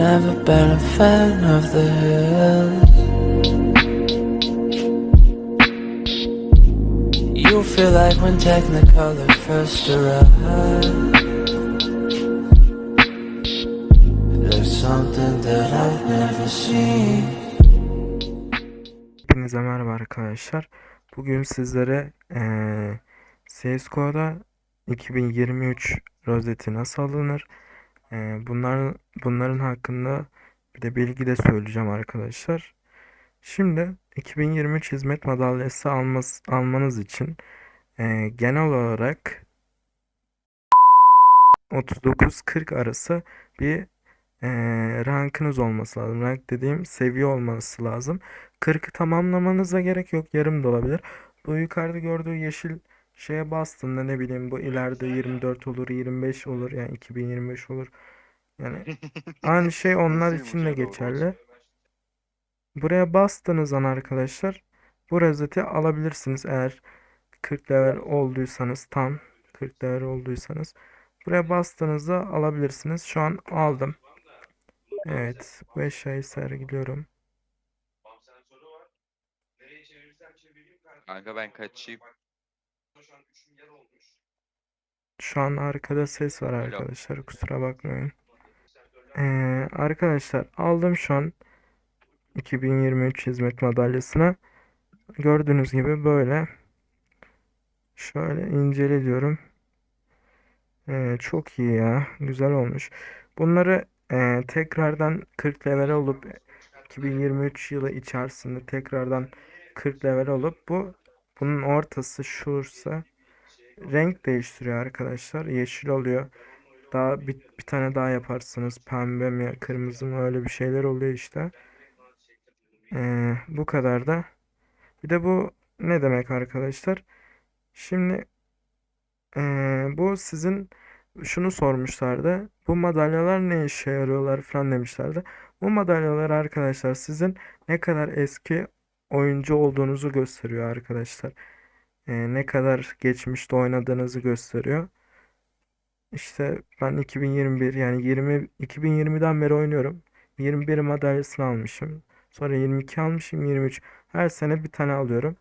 Never been a fan of the hills. You feel like when Technicolor first arrived. There's something that I've never seen. Hepinize merhaba arkadaşlar. Bugün sizlere eee CSGO'da 2023 rozeti nasıl alınır? Bunlar, bunların hakkında bir de bilgi de söyleyeceğim arkadaşlar. Şimdi 2023 hizmet madalyası almaz, almanız için eee, genel olarak 39-40 arası bir eee rankınız olması lazım. Rank dediğim seviye olması lazım. 40'ı tamamlamanıza gerek yok. Yarım da olabilir. Bu yukarıda gördüğü yeşil şeye bastığında ne bileyim bu ileride 24 olur, 25 olur yani 2025 olur. Yani aynı şey onlar için de geçerli. Buraya bastığınız an arkadaşlar bu rozeti alabilirsiniz eğer 40 level olduysanız tam 40 level olduysanız buraya bastığınızda alabilirsiniz. Şu an aldım. Evet, bu eşyayı sergiliyorum. Kanka ben kaçayım. Şu an arkada ses var arkadaşlar. Kusura bakmayın. Ee, arkadaşlar aldım şu an 2023 hizmet madalyasına. Gördüğünüz gibi böyle. Şöyle incele diyorum. Ee, çok iyi ya. Güzel olmuş. Bunları e, tekrardan 40 level olup 2023 yılı içerisinde tekrardan 40 level olup bu bunun ortası şursa renk değiştiriyor arkadaşlar. Yeşil oluyor. Daha bir, bir tane daha yaparsınız. Pembe mi, kırmızı mı öyle bir şeyler oluyor işte. Ee, bu kadar da. Bir de bu ne demek arkadaşlar? Şimdi ee, bu sizin şunu sormuşlardı. Bu madalyalar ne işe yarıyorlar falan demişlerdi. Bu madalyalar arkadaşlar sizin ne kadar eski oyuncu olduğunuzu gösteriyor arkadaşlar. Ee, ne kadar geçmişte oynadığınızı gösteriyor. İşte ben 2021 yani 20 2020'den beri oynuyorum. 21 madalyasını almışım. Sonra 22 almışım, 23. Her sene bir tane alıyorum.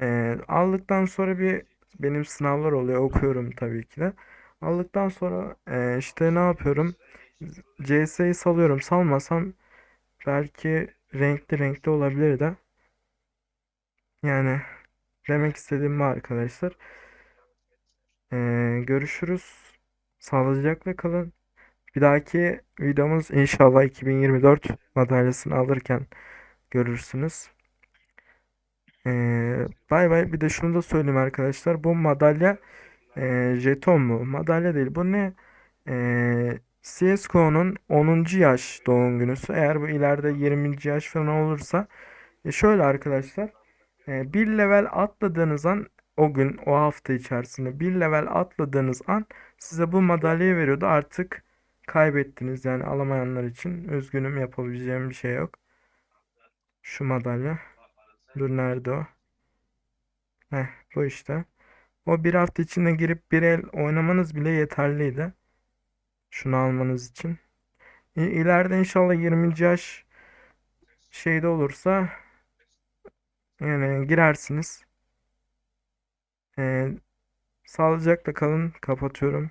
Ee, aldıktan sonra bir benim sınavlar oluyor. Okuyorum tabii ki de. Aldıktan sonra e, işte ne yapıyorum? CS'yi salıyorum. Salmasam belki renkli renkli olabilir de. Yani demek istediğim bu arkadaşlar. Ee, görüşürüz. Sağlıcakla kalın. Bir dahaki videomuz inşallah 2024 madalyasını alırken görürsünüz. Ee, bay bay. Bir de şunu da söyleyeyim arkadaşlar. Bu madalya e, jeton mu? Madalya değil. Bu ne? Ee, CSGO'nun 10. yaş doğum günüsü. Eğer bu ileride 20. yaş falan olursa e, şöyle arkadaşlar. E, bir level atladığınız an o gün o hafta içerisinde bir level atladığınız an size bu madalyayı veriyordu. Artık kaybettiniz yani alamayanlar için. Üzgünüm yapabileceğim bir şey yok. Şu madalya. Dur nerede o? Heh, bu işte. O bir hafta içinde girip bir el oynamanız bile yeterliydi. Şunu almanız için. İleride inşallah 20. yaş şeyde olursa yani girersiniz. Ee, sağlıcakla kalın. Kapatıyorum.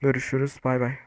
Görüşürüz. Bay bay.